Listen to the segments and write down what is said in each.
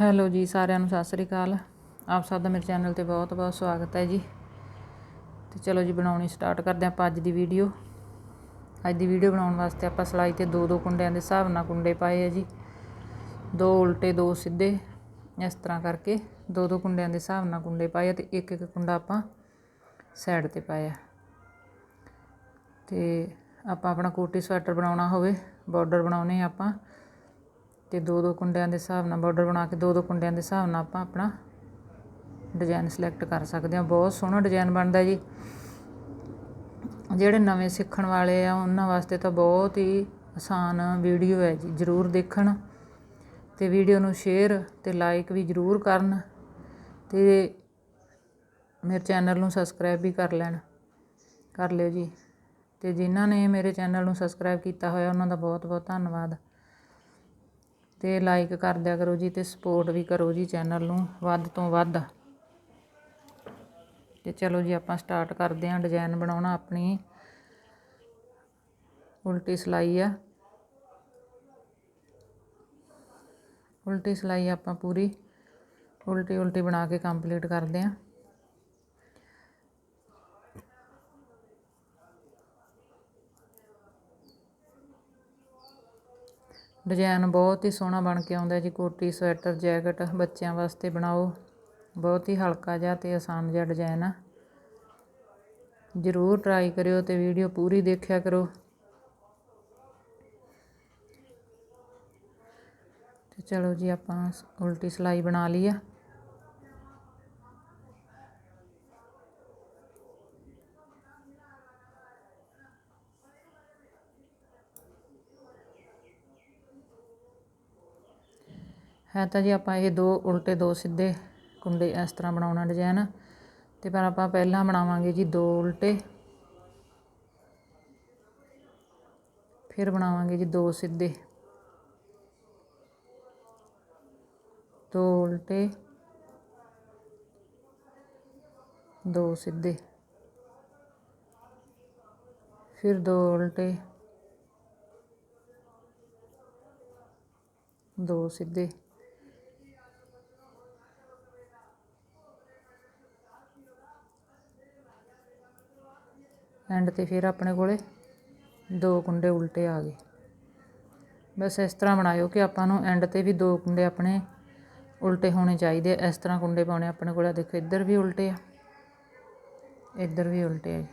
Hello ਜੀ, ਸਾਰਿਆਂ ਨੂੰ ਸਤਿ ਸ੍ਰੀ ਅਕਾਲ। ਆਪ ਸਭ ਦਾ ਮੇਰੇ ਚੈਨਲ ਤੇ ਬਹੁਤ ਬਹੁਤ ਸਵਾਗਤ ਹੈ ਜੀ। ਤੇ ਚਲੋ ਜੀ, ਬਣਾਉਣੀ ਸਟਾਰਟ ਕਰਦੇ ਆਪਾਂ ਅੱਜ ਦੀ ਵੀਡੀਓ। ਅੱਜ ਦੀ ਵੀਡੀਓ ਬਣਾਉਣ ਵਾਸਤੇ ਆਪਾਂ ਸਲਾਈ ਤੇ ਦੋ ਦੋ ਕੁੰਡਿਆਂ ਦੇ ਹਿਸਾਬ ਨਾਲ ਕੁੰਡੇ ਪਾਏ ਆ ਜੀ। ਦੋ ਉਲਟੇ, ਦੋ ਸਿੱਧੇ, ਇਸ ਤਰ੍ਹਾਂ ਕਰਕੇ ਦੋ ਦੋ ਕੁੰਡਿਆਂ ਦੇ ਹਿਸਾਬ ਨਾਲ ਕੁੰਡੇ ਪਾਏ ਆ ਤੇ ਇੱਕ ਇੱਕ ਕੁੰਡਾ ਆਪਾਂ ਸਾਈਡ ਤੇ ਪਾਇਆ। ਤੇ ਆਪਾਂ ਆਪਣਾ ਕੋਟੀ ਸਵੈਟਰ ਬਣਾਉਣਾ ਹੋਵੇ, ਬਾਰਡਰ ਬਣਾਉਣੇ ਆਪਾਂ। ਅਤੇ ਦੋ ਦੋ ਕੁੰਡਿਆਂ ਦੇ ਹਿਸਾਬ ਨਾਲ ਬਾਰਡਰ ਬਣਾ ਕੇ ਦੋ ਦੋ ਕੁੰਡਿਆਂ ਦੇ ਹਿਸਾਬ ਨਾਲ ਆਪਾਂ ਆਪਣਾ ਡਿਜ਼ਾਇਨ ਸਲੈਕਟ ਕਰ ਸਕਦੇ ਹਾਂ। ਬਹੁਤ ਸੋਹਣਾ ਡਿਜ਼ਾਇਨ ਬਣਦਾ ਜੀ। ਜਿਹੜੇ ਨਵੇਂ ਸਿੱਖਣ ਵਾਲੇ ਆ, ਉਹਨਾਂ ਵਾਸਤੇ ਤਾਂ ਬਹੁਤ ਹੀ ਆਸਾਨ ਵੀਡੀਓ ਹੈ ਜੀ। ਜ਼ਰੂਰ ਦੇਖਣ ਤੇ ਵੀਡੀਓ ਨੂੰ ਸ਼ੇਅਰ ਤੇ ਲਾਈਕ ਵੀ ਜ਼ਰੂਰ ਕਰਨ ਤੇ ਮੇਰੇ ਚੈਨਲ ਨੂੰ ਸਬਸਕ੍ਰਾਈਬ ਵੀ ਕਰ ਲੈਣ, ਕਰ ਲਿਓ ਜੀ। ਤੇ ਜਿਨ੍ਹਾਂ ਨੇ ਮੇਰੇ ਚੈਨਲ ਨੂੰ ਸਬਸਕ੍ਰਾਈਬ ਕੀਤਾ ਹੋਇਆ, ਉਹਨਾਂ ਦਾ ਬਹੁਤ ਬਹੁਤ ਧੰਨਵਾਦ। ਅਤੇ ਲਾਈਕ ਕਰ ਦਿਆ ਕਰੋ ਜੀ ਅਤੇ ਸਪੋਰਟ ਵੀ ਕਰੋ ਜੀ ਚੈਨਲ ਨੂੰ, ਵੱਧ ਤੋਂ ਵੱਧ। ਤੇ ਚਲੋ ਜੀ ਆਪਾਂ ਸਟਾਰਟ ਕਰਦੇ ਹਾਂ ਡਿਜ਼ਾਈਨ ਬਣਾਉਣਾ ਆਪਣੀ। ਉਲਟੀ ਸਲਾਈ ਆ। ਉਲਟੀ ਸਲਾਈ ਆਪਾਂ ਪੂਰੀ। ਉਲਟੀ ਉਲਟੀ ਬਣਾ ਕੇ ਕੰਪਲੀਟ ਕਰਦੇ ਹਾਂ। ਡਿਜ਼ਾਇਨ ਬਹੁਤ ਹੀ ਸੋਹਣਾ ਬਣ ਕੇ ਆਉਂਦਾ ਜੀ, ਕੋਟੀ, ਸਵੈਟਰ, ਜੈਕਟ ਬੱਚਿਆਂ ਵਾਸਤੇ ਬਣਾਓ। ਬਹੁਤ ਹੀ ਹਲਕਾ ਜਿਹਾ ਅਤੇ ਆਸਾਨ ਜਿਹਾ ਡਿਜ਼ਾਇਨ ਆ। ਜ਼ਰੂਰ ਟਰਾਈ ਕਰਿਓ ਅਤੇ ਵੀਡੀਓ ਪੂਰੀ ਦੇਖਿਆ ਕਰੋ। ਤੇ ਚਲੋ ਜੀ, ਆਪਾਂ ਉਲਟੀ ਸਲਾਈ ਬਣਾ ਲਈ ਆ। ਹੈ ਤਾਂ ਜੀ ਆਪਾਂ ਇਹ ਦੋ, ਉਲਟੇ ਦੋ ਸਿੱਧੇ ਕੁੰਡੇ ਇਸ ਤਰ੍ਹਾਂ ਬਣਾਉਣਾ ਡਿਜ਼ਾਇਨ ਤੇ ਪਰ ਆਪਾਂ ਪਹਿਲਾਂ ਬਣਾਵਾਂਗੇ ਜੀ ਦੋ ਉਲਟੇ। ਫਿਰ ਬਣਾਵਾਂਗੇ ਜੀ ਦੋ ਸਿੱਧੇ। ਦੋ ਉਲਟੇ। ਦੋ ਸਿੱਧੇ। ਫਿਰ ਦੋ ਉਲਟੇ। ਦੋ ਸਿੱਧੇ। ਐਂਡ ਤੇ ਫਿਰ ਆਪਣੇ ਕੋਲੇ ਦੋ ਕੁੰਡੇ ਉਲਟੇ ਆ ਗਏ। ਬਸ ਇਸ ਤਰ੍ਹਾਂ ਬਣਾਇਓ ਕਿ ਆਪਾਂ ਨੂੰ ਐਂਡ ਤੇ ਵੀ ਦੋ ਕੁੰਡੇ ਆਪਣੇ ਉਲਟੇ ਹੋਣੇ ਚਾਹੀਦੇ ਇਸ ਤਰ੍ਹਾਂ ਕੁੰਡੇ ਪਾਉਣੇ ਆਪਣੇ ਕੋਲ। ਦੇਖੋ, ਇੱਧਰ ਵੀ ਉਲਟੇ ਆ, ਇੱਧਰ ਵੀ ਉਲਟੇ ਆ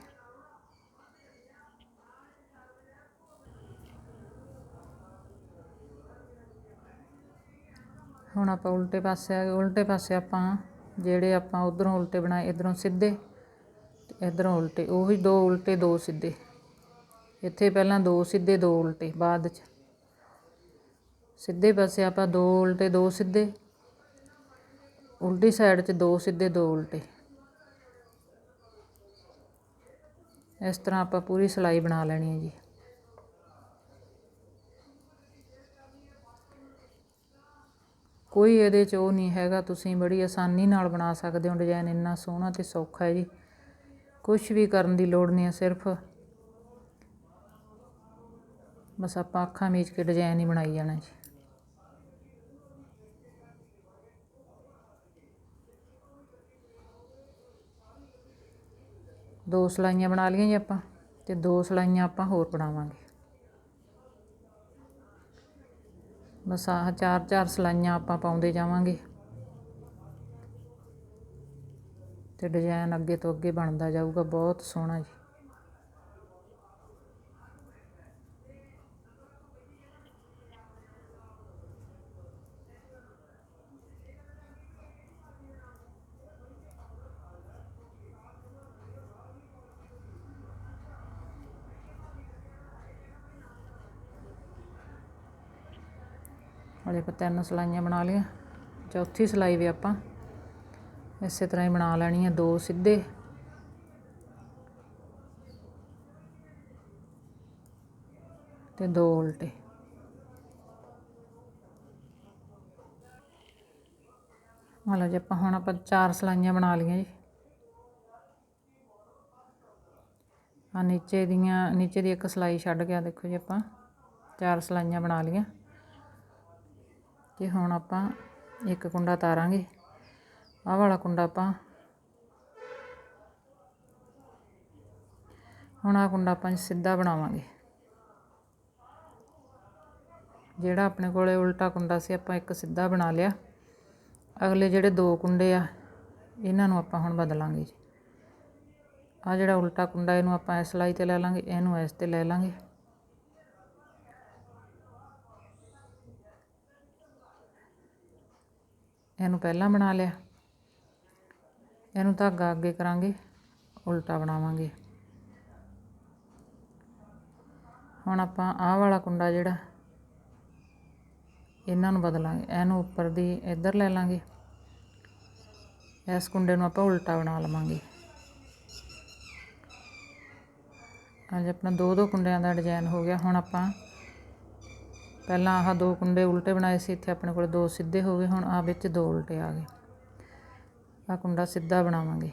ਹੁਣ ਆਪਾਂ ਉਲਟੇ ਪਾਸੇ ਆ ਗਏ। ਉਲਟੇ ਪਾਸੇ ਆਪਾਂ ਜਿਹੜੇ ਆਪਾਂ ਉਧਰੋਂ ਉਲਟੇ ਬਣਾਏ, ਇਧਰੋਂ ਸਿੱਧੇ ਇਧਰੋਂ ਉਲਟੇ, ਉਹੀ ਦੋ ਉਲਟੇ, ਦੋ ਸਿੱਧੇ। ਇੱਥੇ ਪਹਿਲਾਂ ਦੋ ਸਿੱਧੇ, ਦੋ ਉਲਟੇ, ਬਾਅਦ ਚ। ਸਿੱਧੇ ਪਾਸੇ ਆਪਾਂ ਦੋ ਉਲਟੇ, ਦੋ ਸਿੱਧੇ। ਉਲਟੀ ਸਾਈਡ 'ਚ ਦੋ ਸਿੱਧੇ, ਦੋ ਉਲਟੇ। ਇਸ ਤਰ੍ਹਾਂ ਆਪਾਂ ਪੂਰੀ ਸਲਾਈ ਬਣਾ ਲੈਣੀ ਹੈ ਜੀ। ਕੋਈ ਇਹਦੇ 'ਚ ਉਹ ਨਹੀਂ ਹੈਗਾ, ਤੁਸੀਂ ਬੜੀ ਆਸਾਨੀ ਨਾਲ ਬਣਾ ਸਕਦੇ ਹੋ ਡਿਜ਼ਾਈਨ ਇੰਨਾ ਸੋਹਣਾ ਤੇ ਸੌਖਾ ਹੈ ਜੀ। ਕੁਝ ਵੀ ਕਰਨ ਦੀ ਲੋੜ ਨਹੀਂ ਹੈ ਸਿਰਫ ਬਸ ਆਪਾਂ ਅੱਖਾਂ ਮੀਚ ਕੇ ਡਿਜ਼ਾਈਨ ਹੀ ਬਣਾਈ ਜਾਣਾ ਜੀ। ਦੋ ਸਲਾਈਆਂ ਬਣਾ ਲਈਆਂ ਜੀ ਆਪਾਂ ਤੇ ਦੋ ਸਲਾਈਆਂ ਆਪਾਂ ਹੋਰ ਬਣਾਵਾਂਗੇ। ਬਸ ਆਹ ਚਾਰ ਚਾਰ ਸਲਾਈਆਂ ਆਪਾਂ ਪਾਉਂਦੇ ਜਾਵਾਂਗੇ। ਅਤੇ ਡਿਜ਼ਾਇਨ ਅੱਗੇ ਤੋਂ ਅੱਗੇ ਬਣਦਾ ਜਾਊਗਾ, ਬਹੁਤ ਸੋਹਣਾ ਜੀ। ਹਲੇ ਆਪਾਂ ਤਿੰਨ ਸਲਾਈਆਂ ਬਣਾ ਲਈਆਂ, ਚੌਥੀ ਸਲਾਈ ਵੀ ਆਪਾਂ। ਇਸੇ ਤਰ੍ਹਾਂ ਹੀ ਬਣਾ ਲੈਣੀ ਹੈ ਦੋ ਸਿੱਧੇ। ਤੇ ਦੋ ਉਲਟੇ। ਹਾਲਾ ਜੀ, ਆਪਾਂ ਹੁਣ ਆਪਾਂ ਚਾਰ ਸਲਾਈਆਂ ਬਣਾ ਲਈਆਂ ਜੀ। ਆ ਨੀਚੇ ਦੀਆਂ, ਨੀਚੇ ਦੀ ਇੱਕ ਸਲਾਈ ਛੱਡ ਗਿਆ ਦੇਖੋ ਜੀ ਆਪਾਂ, ਚਾਰ ਸਲਾਈਆਂ ਬਣਾ ਲਈਆਂ। ਤੇ ਹੁਣ ਆਪਾਂ ਇੱਕ ਕੁੰਡਾ ਤਾਰਾਂਗੇ। ਆਹ ਵਾਲਾ ਕੁੰਡਾ ਆਪਾਂ ਹੁਣ ਆਹ ਕੁੰਡਾ ਆਪਾਂ ਸਿੱਧਾ ਬਣਾਵਾਂਗੇ ਜਿਹੜਾ ਆਪਣੇ ਕੋਲੇ ਉਲਟਾ ਕੁੰਡਾ ਸੀ ਆਪਾਂ ਇੱਕ ਸਿੱਧਾ ਬਣਾ ਲਿਆ ਅਗਲੇ ਜਿਹੜੇ ਦੋ ਕੁੰਡੇ ਆ ਇਹਨਾਂ ਨੂੰ ਆਪਾਂ ਹੁਣ ਬਦਲਾਂਗੇ ਜੀ ਆ ਜਿਹੜਾ ਉਲਟਾ ਕੁੰਡਾ ਇਹਨੂੰ ਆਪਾਂ ਇਸ ਲਾਈ ਤੇ ਲੈ ਲਾਂਗੇ ਇਹਨੂੰ ਇਸ ਤੇ ਲੈ ਲਾਂਗੇ ਇਹਨੂੰ ਪਹਿਲਾਂ ਬਣਾ ਲਿਆ ਇਹਨੂੰ ਧਾਗਾ ਅੱਗੇ ਕਰਾਂਗੇ, ਉਲਟਾ ਬਣਾਵਾਂਗੇ। ਹੁਣ ਆਪਾਂ ਆਹ ਵਾਲਾ ਕੁੰਡਾ ਜਿਹੜਾ, ਇਹਨਾਂ ਨੂੰ ਬਦਲਾਂਗੇ, ਇਹਨੂੰ ਉੱਪਰ ਦੀ ਇੱਧਰ ਲੈ ਲਾਂਗੇ। ਇਸ ਕੁੰਡੇ ਨੂੰ ਆਪਾਂ ਉਲਟਾ ਬਣਾ ਲਵਾਂਗੇ। ਅੱਜ ਆਪਣਾ ਦੋ ਦੋ ਕੁੰਡਿਆਂ ਦਾ ਡਿਜ਼ਾਈਨ ਹੋ ਗਿਆ। ਹੁਣ ਆਪਾਂ ਪਹਿਲਾਂ ਆਹ ਦੋ ਕੁੰਡੇ ਉਲਟੇ ਬਣਾਏ ਸੀ, ਇੱਥੇ ਆਪਣੇ ਕੋਲ ਦੋ ਸਿੱਧੇ ਹੋ ਗਏ, ਹੁਣ ਆ ਵਿੱਚ ਦੋ ਉਲਟੇ ਆ ਗਏ। ਆ ਕੁੰਡਾ ਸਿੱਧਾ ਬਣਾਵਾਂਗੇ।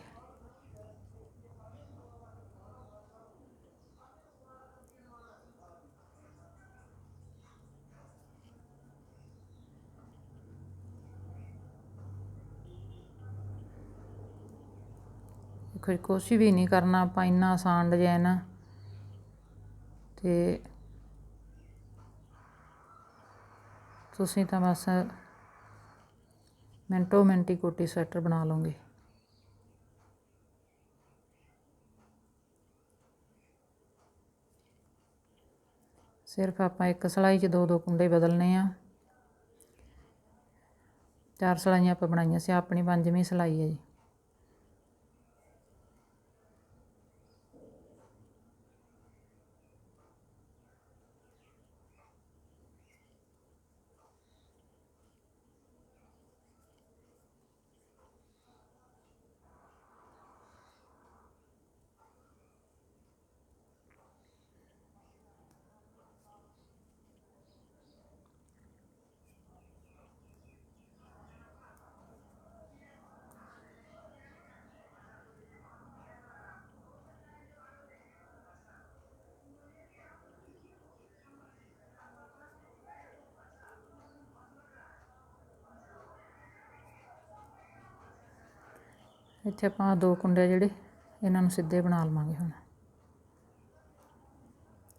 ਕੋਈ ਕੋਸ਼ਿਸ਼ ਵੀ ਨਹੀਂ ਕਰਨਾ, ਆਪਾਂ ਇੰਨਾ ਆਸਾਨ ਡਿਜ਼ਾਈਨ ਆ। ਤੇ ਤੁਸੀਂ ਤਾਂ ਬਸ ਮਿੰਟੋ ਮਿੰਟੀ ਕੋਟੀ ਸਵੈਟਰ ਬਣਾ ਲਓਗੇ ਸਿਰਫ ਆਪਾਂ ਇੱਕ ਸਲਾਈ 'ਚ ਦੋ ਦੋ ਕੁੰਡੇ ਬਦਲਨੇ ਆ। ਚਾਰ ਸਲਾਈਆਂ ਆਪਾਂ ਬਣਾਈਆਂ ਸੀ ਆਪਣੀ ਪੰਜਵੀਂ ਸਲਾਈ ਹੈ ਜੀ। ਇੱਥੇ ਆਪਾਂ ਦੋ ਕੁੰਡੇ ਜਿਹੜੇ, ਇਹਨਾਂ ਨੂੰ ਸਿੱਧੇ ਬਣਾ ਲਵਾਂਗੇ ਹੁਣ।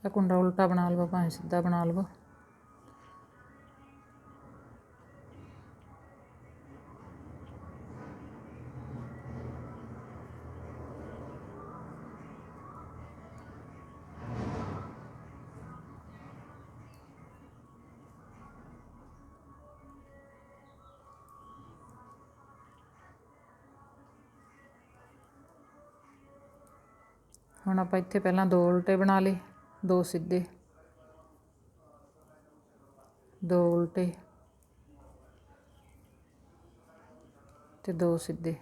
ਇਹ ਕੁੰਡਾ ਉਲਟਾ ਬਣਾ ਲਵੋ, ਭਾਵੇਂ ਸਿੱਧਾ ਬਣਾ ਲਵੋ। ਹੁਣ ਆਪਾਂ ਇੱਥੇ ਪਹਿਲਾਂ ਦੋ ਉਲਟੇ ਬਣਾ ਲਏ, ਦੋ ਸਿੱਧੇ। ਦੋ ਉਲਟੇ ਤੇ ਦੋ ਸਿੱਧੇ।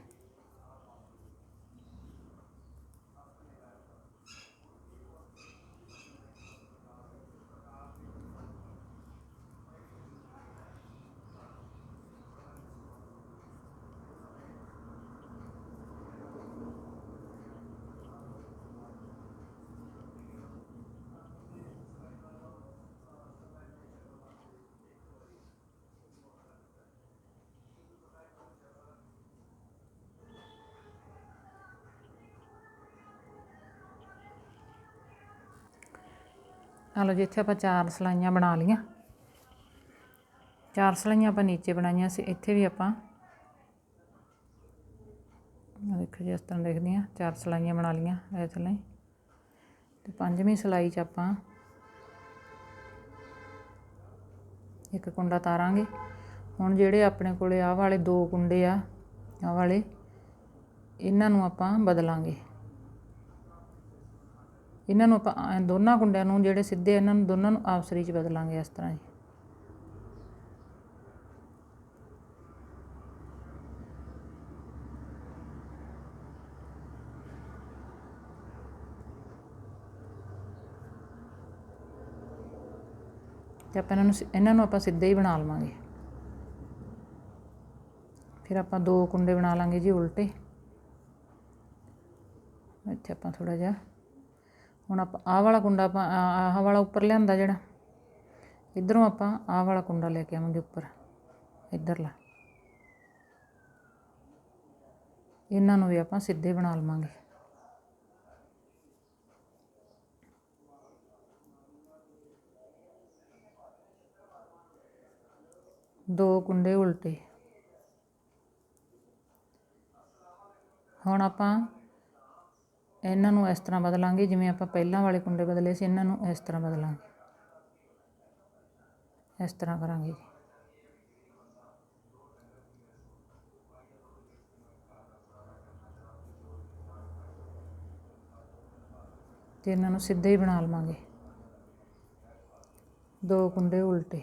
ਲਓ ਜੀ, ਇੱਥੇ ਆਪਾਂ ਚਾਰ ਸਲਾਈਆਂ ਬਣਾ ਲਈਆਂ। ਚਾਰ ਸਲਾਈਆਂ ਆਪਾਂ ਨੀਚੇ ਬਣਾਈਆਂ ਸੀ, ਇੱਥੇ ਵੀ ਆਪਾਂ ਦੇਖੋ ਜੀ, ਇਸ ਤਰ੍ਹਾਂ ਦੇਖਦੇ ਆ ਚਾਰ ਸਲਾਈਆਂ ਬਣਾ ਲਈਆਂ ਇਹ ਥੱਲੇ ਤੇ ਪੰਜਵੀਂ ਸਲਾਈ 'ਚ ਆਪਾਂ ਇੱਕ ਕੁੰਡਾ ਤਾਰਾਂਗੇ। ਹੁਣ ਜਿਹੜੇ ਆਪਣੇ ਕੋਲੇ ਆਹ ਵਾਲੇ ਦੋ ਕੁੰਡੇ ਆ, ਆਹ ਵਾਲੇ, ਇਹਨਾਂ ਨੂੰ ਆਪਾਂ ਬਦਲਾਂਗੇ। ਇਹਨਾਂ ਨੂੰ ਆਪਾਂ ਐਂ ਦੋਨਾਂ ਕੁੰਡਿਆਂ ਨੂੰ ਜਿਹੜੇ ਸਿੱਧੇ ਇਹਨਾਂ ਨੂੰ ਦੋਨਾਂ ਨੂੰ ਆਪਸਰੀ 'ਚ ਬਦਲਾਂਗੇ ਇਸ ਤਰ੍ਹਾਂ ਜੀ ਤੇ ਆਪਾਂ ਇਹਨਾਂ ਨੂੰ ਇਹਨਾਂ ਨੂੰ ਆਪਾਂ ਸਿੱਧੇ ਹੀ ਬਣਾ ਲਵਾਂਗੇ। ਫਿਰ ਆਪਾਂ ਦੋ ਕੁੰਡੇ ਬਣਾ ਲਾਂਗੇ ਜੀ ਉਲਟੇ। ਇੱਥੇ ਆਪਾਂ ਥੋੜਾ ਜਿਹਾ ਹੁਣ ਆਪਾਂ ਆਹ ਵਾਲਾ ਕੁੰਡਾ ਆਪਾਂ, ਆਹ ਵਾਲਾ ਉੱਪਰ ਲਿਆਂਦਾ ਜਿਹੜਾ। ਇਧਰੋਂ ਆਪਾਂ ਆਹ ਵਾਲਾ ਕੁੰਡਾ ਲੈ ਕੇ ਆਵਾਂਗੇ ਉੱਪਰ। ਇਧਰਲਾ ਇਹਨਾਂ ਨੂੰ ਵੀ ਆਪਾਂ ਸਿੱਧੇ ਬਣਾ ਲਵਾਂਗੇ। ਦੋ ਕੁੰਡੇ ਉਲਟੇ। ਹੁਣ ਆਪਾਂ ਇਹਨਾਂ ਨੂੰ ਇਸ ਤਰ੍ਹਾਂ ਬਦਲਾਂਗੇ, ਜਿਵੇਂ ਆਪਾਂ ਪਹਿਲਾਂ ਵਾਲੇ ਕੁੰਡੇ ਬਦਲੇ ਸੀ, ਇਹਨਾਂ ਨੂੰ ਇਸ ਤਰ੍ਹਾਂ ਬਦਲਾਂਗੇ। ਇਸ ਤਰ੍ਹਾਂ ਕਰਾਂਗੇ ਜੀ। ਤੇ ਇਹਨਾਂ ਨੂੰ ਸਿੱਧੇ ਹੀ ਬਣਾ ਲਵਾਂਗੇ। ਦੋ ਕੁੰਡੇ ਉਲਟੇ।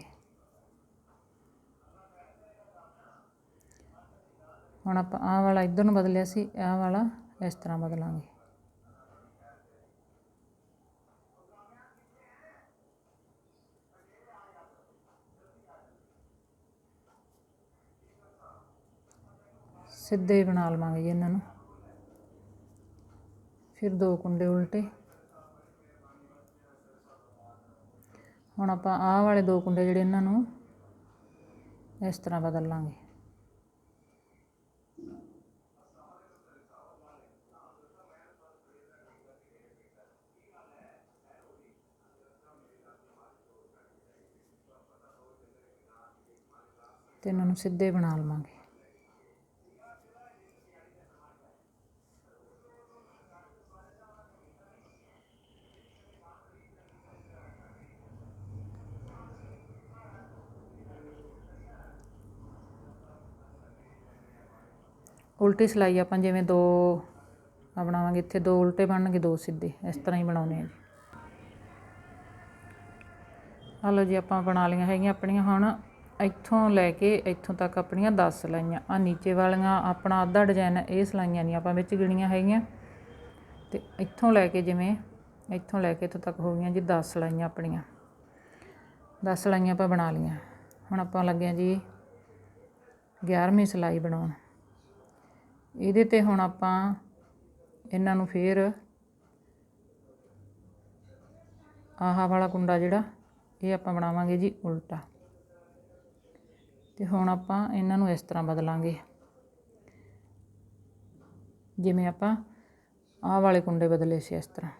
ਹੁਣ ਆਪਾਂ ਆਹ ਵਾਲਾ ਇੱਧਰ ਨੂੰ ਬਦਲਿਆ ਸੀ, ਆਹ ਵਾਲਾ ਇਸ ਤਰ੍ਹਾਂ ਬਦਲਾਂਗੇ। ਸਿੱਧੇ ਹੀ ਬਣਾ ਲਵਾਂਗੇ ਜੀ ਇਹਨਾਂ ਨੂੰ। ਫਿਰ ਦੋ ਕੁੰਡੇ ਉਲਟੇ। ਹੁਣ ਆਪਾਂ ਆਹ ਵਾਲੇ ਦੋ ਕੁੰਡੇ ਜਿਹੜੇ ਇਹਨਾਂ ਨੂੰ ਇਸ ਤਰ੍ਹਾਂ ਬਦਲ ਲਾਂਗੇ। ਤੇ ਇਹਨਾਂ ਨੂੰ ਸਿੱਧੇ ਬਣਾ ਲਵਾਂਗੇ। ਉਲਟੀ ਸਿਲਾਈ ਆਪਾਂ ਜਿਵੇਂ ਦੋ ਆ ਬਣਾਵਾਂਗੇ, ਇੱਥੇ ਦੋ ਉਲਟੇ ਬਣਨਗੇ, ਦੋ ਸਿੱਧੇ। ਇਸ ਤਰ੍ਹਾਂ ਹੀ ਬਣਾਉਣੇ ਆ ਜੀ। ਆ ਲਓ ਜੀ, ਆਪਾਂ ਬਣਾ ਲਈਆਂ ਹੈਗੀਆਂ ਆਪਣੀਆਂ ਹੁਣ। ਇੱਥੋਂ ਲੈ ਕੇ ਇੱਥੋਂ ਤੱਕ ਆਪਣੀਆਂ 10 ਸਿਲਾਈਆਂ। ਆ ਨੀਚੇ ਵਾਲੀਆਂ, ਆਪਣਾ ਅੱਧਾ ਡਿਜ਼ਾਈਨ ਇਹ ਸਿਲਾਈਆਂ ਨਹੀਂ ਆਪਾਂ ਵਿੱਚ ਗਿਣੀਆਂ ਹੈਗੀਆਂ। ਤੇ ਇੱਥੋਂ ਲੈ ਕੇ ਜਿਵੇਂ, ਇੱਥੋਂ ਲੈ ਕੇ ਇੱਥੋਂ ਤੱਕ ਹੋ ਗਈਆਂ ਜੀ 10 ਸਿਲਾਈਆਂ ਆਪਣੀਆਂ। 10 ਸਿਲਾਈਆਂ ਆਪਾਂ ਬਣਾ ਲਈਆਂ। ਹੁਣ ਆਪਾਂ ਲੱਗੇ ਹਾਂ ਜੀ 11ਵੀਂ ਸਿਲਾਈ ਬਣਾਉਣ। ਇਹਦੇ ਤੇ ਹੁਣ ਆਪਾਂ ਇਹਨਾਂ ਨੂੰ ਫੇਰ ਆਹ ਵਾਲਾ ਕੁੰਡਾ ਜਿਹੜਾ, ਇਹ ਆਪਾਂ ਬਣਾਵਾਂਗੇ ਜੀ ਉਲਟਾ। ਤੇ ਹੁਣ ਆਪਾਂ ਇਹਨਾਂ ਨੂੰ ਇਸ ਤਰ੍ਹਾਂ ਬਦਲਾਂਗੇ। ਜਿਵੇਂ ਆਪਾਂ ਆਹ ਵਾਲੇ ਕੁੰਡੇ ਬਦਲੇ ਸੀ ਇਸ ਤਰ੍ਹਾਂ।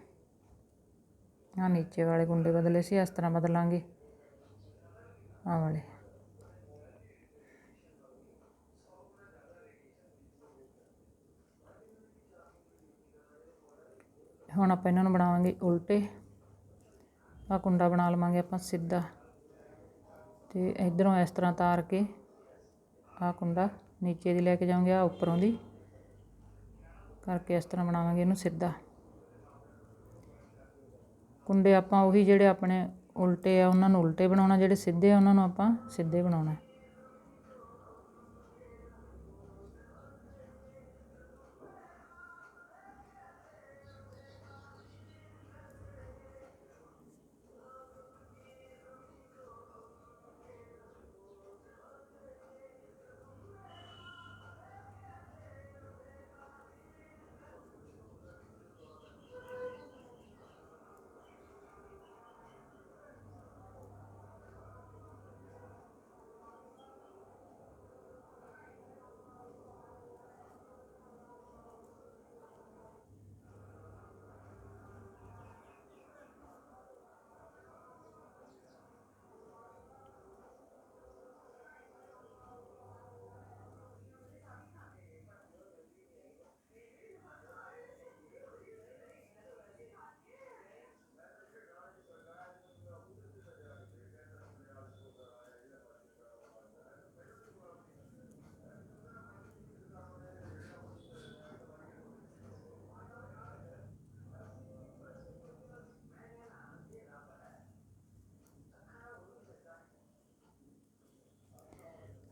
ਆਹ ਨੀਚੇ ਵਾਲੇ ਕੁੰਡੇ ਬਦਲੇ ਸੀ, ਇਸ ਤਰ੍ਹਾਂ ਬਦਲਾਂਗੇ। ਆਹ ਵਾਲੇ। ਹੁਣ ਆਪਾਂ ਇਹਨਾਂ ਨੂੰ ਬਣਾਵਾਂਗੇ ਉਲਟੇ। ਆ ਕੁੰਡਾ ਬਣਾ ਲਵਾਂਗੇ ਆਪਾਂ ਸਿੱਧਾ। ਤੇ ਇਧਰੋਂ ਇਸ ਤਰ੍ਹਾਂ ਤਾਰ ਕੇ ਆ ਕੁੰਡਾ ਨੀਚੇ ਦੀ ਲੈ ਕੇ ਜਾਵਾਂਗੇ ਆ ਉੱਪਰੋਂ ਦੀ। ਕਰਕੇ ਇਸ ਤਰ੍ਹਾਂ ਬਣਾਵਾਂਗੇ ਇਹਨੂੰ ਸਿੱਧਾ। ਕੁੰਡੇ ਆਪਾਂ ਉਹੀ ਜਿਹੜੇ ਆਪਣੇ ਉਲਟੇ ਆ, ਉਹਨਾਂ ਨੂੰ ਉਲਟੇ ਬਣਾਉਣਾ, ਜਿਹੜੇ ਸਿੱਧੇ ਆ, ਉਹਨਾਂ ਨੂੰ ਆਪਾਂ ਸਿੱਧੇ ਬਣਾਉਣਾ।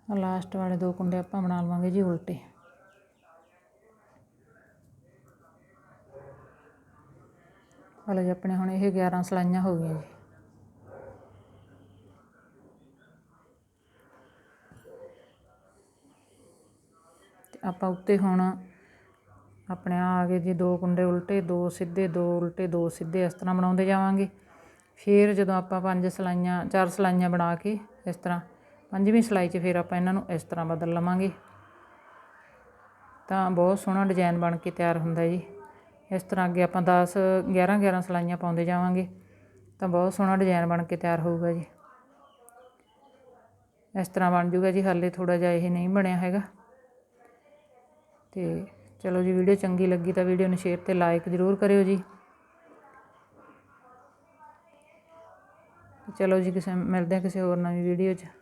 ਲਾਸਟ ਵਾਲੇ ਦੋ ਕੁੰਡੇ ਆਪਾਂ ਬਣਾ ਲਵਾਂਗੇ ਜੀ ਉਲਟੇ। ਹਲੋ ਜੀ ਆਪਣੇ ਹੁਣ ਇਹ 11 ਸਲਾਈਆਂ ਹੋ ਗਈਆਂ ਜੀ। ਆਪਾਂ ਉੱਤੇ ਹੁਣ ਆਪਣੇ ਆ ਆ ਗਏ ਜੀ ਦੋ ਕੁੰਡੇ ਉਲਟੇ, ਦੋ ਸਿੱਧੇ, ਦੋ ਉਲਟੇ, ਦੋ ਸਿੱਧੇ ਇਸ ਤਰ੍ਹਾਂ ਬਣਾਉਂਦੇ ਜਾਵਾਂਗੇ। ਫਿਰ ਜਦੋਂ ਆਪਾਂ ਪੰਜ ਸਲਾਈਆਂ, ਚਾਰ ਸਲਾਈਆਂ ਬਣਾ ਕੇ ਇਸ ਤਰ੍ਹਾਂ ਪੰਜਵੀਂ ਸਲਾਈ 'ਚ ਫਿਰ ਆਪਾਂ ਇਹਨਾਂ ਨੂੰ ਇਸ ਤਰ੍ਹਾਂ ਬਦਲ ਲਵਾਂਗੇ। ਤਾਂ ਬਹੁਤ ਸੋਹਣਾ ਡਿਜ਼ਾਈਨ ਬਣ ਕੇ ਤਿਆਰ ਹੁੰਦਾ ਜੀ। ਇਸ ਤਰ੍ਹਾਂ ਅੱਗੇ ਆਪਾਂ 10 11 11 ਸਲਾਈਆਂ ਪਾਉਂਦੇ ਜਾਵਾਂਗੇ, ਤਾਂ ਬਹੁਤ ਸੋਹਣਾ ਡਿਜ਼ਾਈਨ ਬਣ ਕੇ ਤਿਆਰ ਹੋਊਗਾ ਜੀ। ਇਸ ਤਰ੍ਹਾਂ ਬਣ ਜੂਗਾ ਜੀ, ਹਾਲੇ ਥੋੜਾ ਜਿਹਾ ਇਹ ਨਹੀਂ ਬਣਿਆ ਹੈਗਾ। ਤੇ ਚਲੋ ਜੀ, ਵੀਡੀਓ ਚੰਗੀ ਲੱਗੀ ਤਾਂ ਵੀਡੀਓ ਨੂੰ ਸ਼ੇਅਰ ਤੇ ਲਾਈਕ ਜ਼ਰੂਰ ਕਰਿਓ ਜੀ। ਚਲੋ ਜੀ, ਕਿਸੇ ਮਿਲਦੇ ਹਾਂ ਕਿਸੇ ਹੋਰ ਨਵੀਂ ਵੀਡੀਓ 'ਚ।